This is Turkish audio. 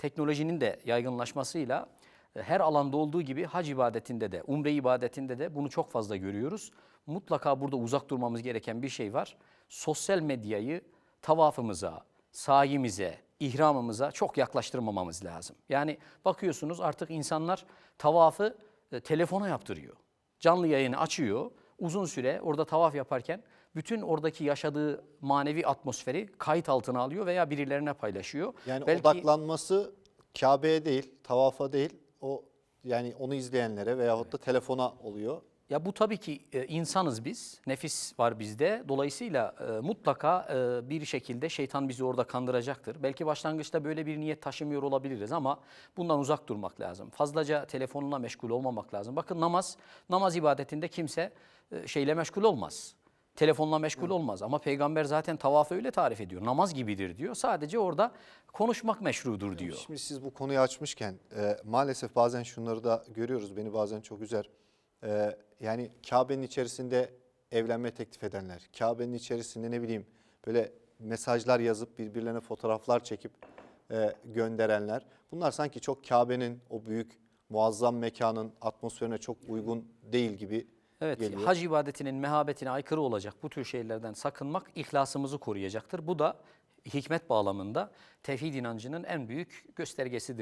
teknolojinin de yaygınlaşmasıyla e, her alanda olduğu gibi hac ibadetinde de, umre ibadetinde de bunu çok fazla görüyoruz. Mutlaka burada uzak durmamız gereken bir şey var. Sosyal medyayı tavafımıza, sayimize, ihramımıza çok yaklaştırmamamız lazım. Yani bakıyorsunuz artık insanlar tavafı e, telefona yaptırıyor. Canlı yayını açıyor. Uzun süre orada tavaf yaparken bütün oradaki yaşadığı manevi atmosferi kayıt altına alıyor veya birilerine paylaşıyor. Yani Belki- odaklanması Kabe'ye değil, tavafa değil, o yani onu izleyenlere veyahut da telefona oluyor. Ya bu tabii ki e, insanız biz, nefis var bizde. Dolayısıyla e, mutlaka e, bir şekilde şeytan bizi orada kandıracaktır. Belki başlangıçta böyle bir niyet taşımıyor olabiliriz ama bundan uzak durmak lazım. Fazlaca telefonla meşgul olmamak lazım. Bakın namaz, namaz ibadetinde kimse e, şeyle meşgul olmaz. Telefonla meşgul olmaz ama peygamber zaten tavafı öyle tarif ediyor. Namaz gibidir diyor. Sadece orada konuşmak meşrudur diyor. Şimdi siz bu konuyu açmışken e, maalesef bazen şunları da görüyoruz. Beni bazen çok üzer. E, yani Kabe'nin içerisinde evlenme teklif edenler, Kabe'nin içerisinde ne bileyim böyle mesajlar yazıp birbirlerine fotoğraflar çekip e, gönderenler. Bunlar sanki çok Kabe'nin o büyük muazzam mekanın atmosferine çok uygun değil gibi Evet, geliyor. hac ibadetinin mehabetine aykırı olacak bu tür şeylerden sakınmak ihlasımızı koruyacaktır. Bu da hikmet bağlamında tevhid inancının en büyük göstergesidir.